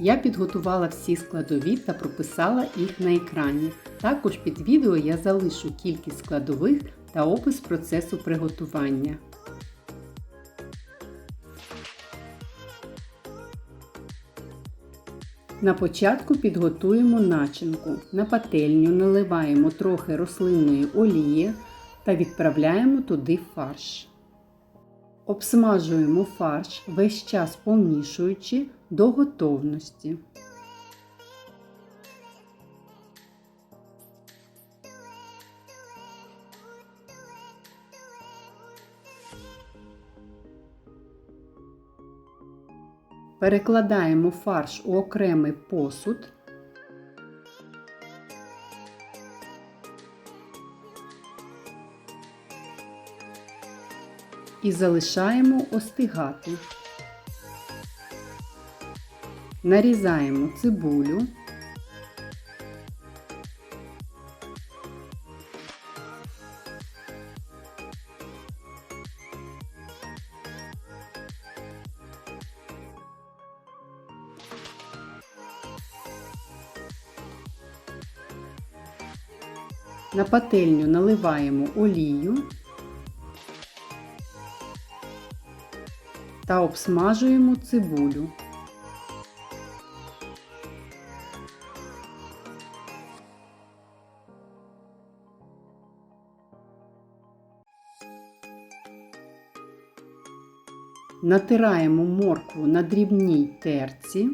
Я підготувала всі складові та прописала їх на екрані. Також під відео я залишу кількість складових та опис процесу приготування. На початку підготуємо начинку. На пательню наливаємо трохи рослинної олії та відправляємо туди фарш. Обсмажуємо фарш весь час помішуючи до готовності. Перекладаємо фарш у окремий посуд. І залишаємо остигати. Нарізаємо цибулю. На пательню наливаємо олію та обсмажуємо цибулю. Натираємо моркву на дрібній терці.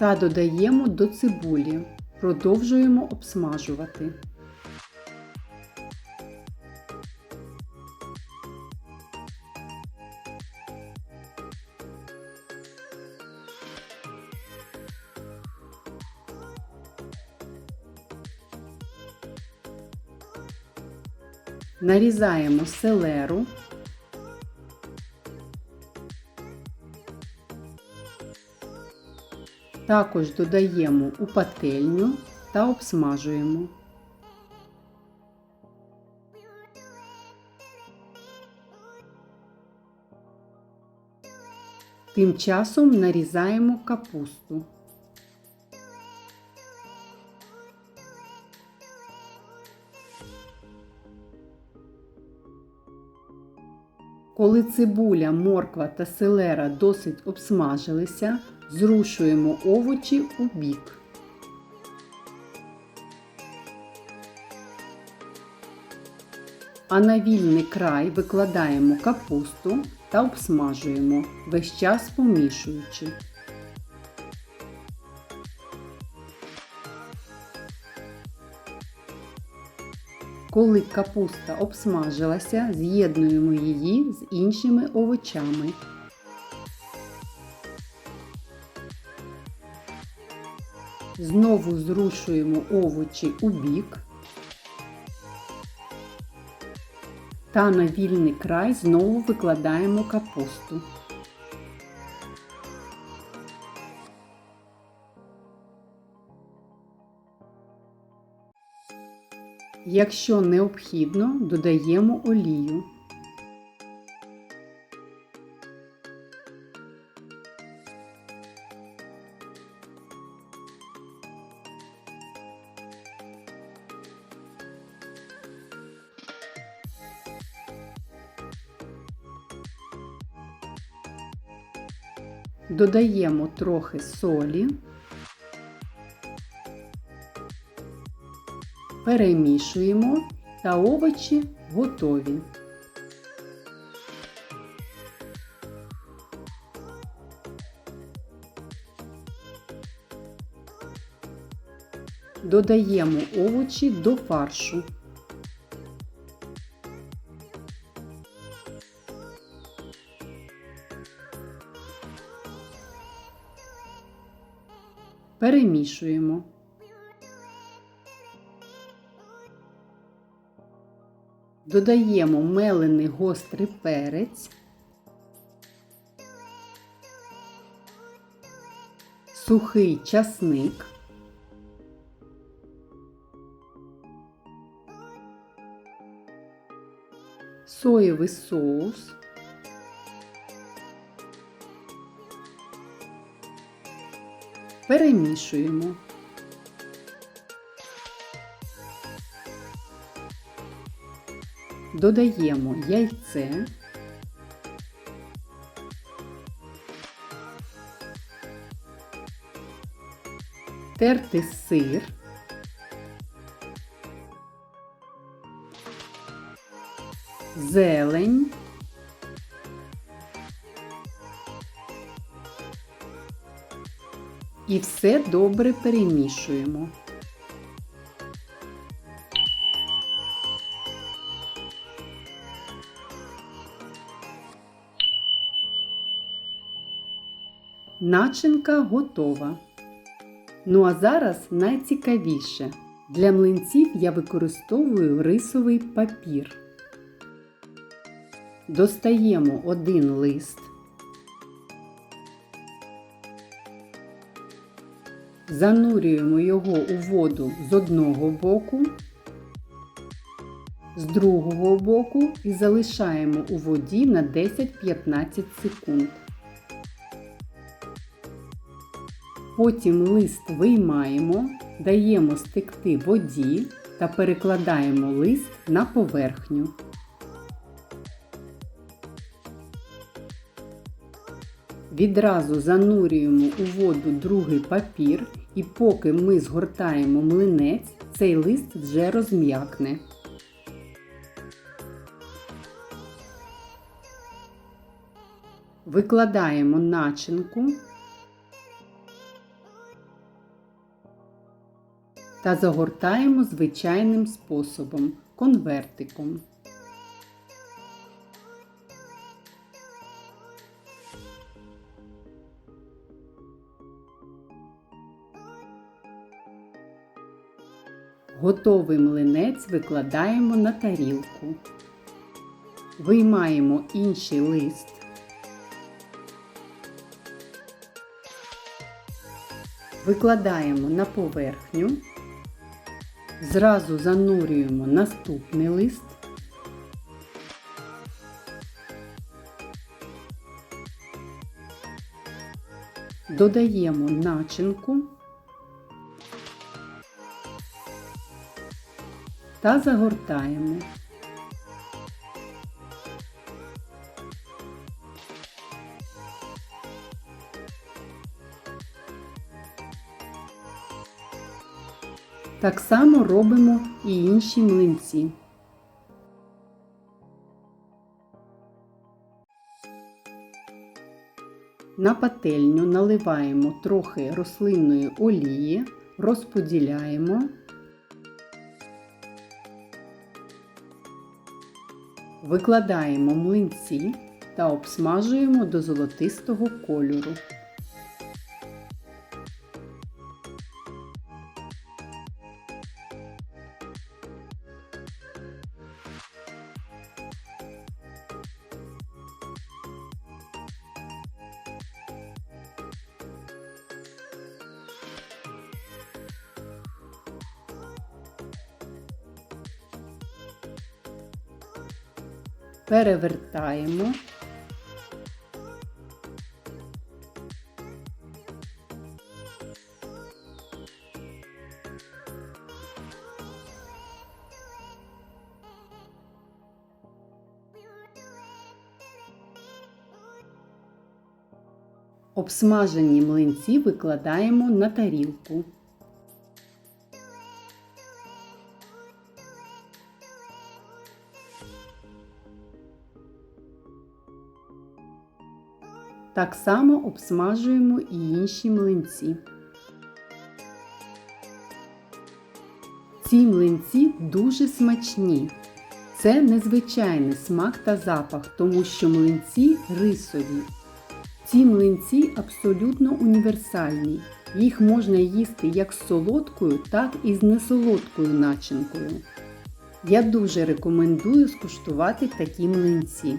Та додаємо до цибулі. Продовжуємо обсмажувати. Нарізаємо селеру. Також додаємо у пательню та обсмажуємо. Тим часом нарізаємо капусту. Коли цибуля, морква та селера досить обсмажилися, зрушуємо овочі у бік. А на вільний край викладаємо капусту та обсмажуємо, весь час помішуючи. Коли капуста обсмажилася, з'єднуємо її з іншими овочами. Знову зрушуємо овочі у бік та на вільний край знову викладаємо капусту. Якщо необхідно, додаємо олію. додаємо трохи солі, перемішуємо та овочі готові. Додаємо овочі до фаршу. Перемішуємо. Додаємо мелений гострий перець, сухий часник, соєвий соус, перемішуємо. Додаємо яйце, тертий сир, зелень, і все добре перемішуємо. Начинка готова. Ну а зараз найцікавіше. Для млинців я використовую рисовий папір. Достаємо один лист. Занурюємо його у воду з одного боку, з другого боку і залишаємо у воді на 10-15 секунд. Потім лист виймаємо, даємо стекти воді та перекладаємо лист на поверхню. Відразу занурюємо у воду другий папір і поки ми згортаємо млинець, цей лист вже розм'якне. Викладаємо начинку та загортаємо звичайним способом конвертиком. Готовий млинець викладаємо на тарілку. Виймаємо інший лист. Викладаємо на поверхню. Зразу занурюємо наступний лист. Додаємо начинку та загортаємо. Так само робимо і інші млинці. На пательню наливаємо трохи рослинної олії, розподіляємо, викладаємо млинці та обсмажуємо до золотистого кольору. Перевертаємо. Обсмажені млинці викладаємо на тарілку. Так само обсмажуємо і інші млинці. Ці млинці дуже смачні. Це незвичайний смак та запах, тому що млинці рисові. Ці млинці абсолютно універсальні. Їх можна їсти як з солодкою, так і з несолодкою начинкою. Я дуже рекомендую скуштувати такі млинці.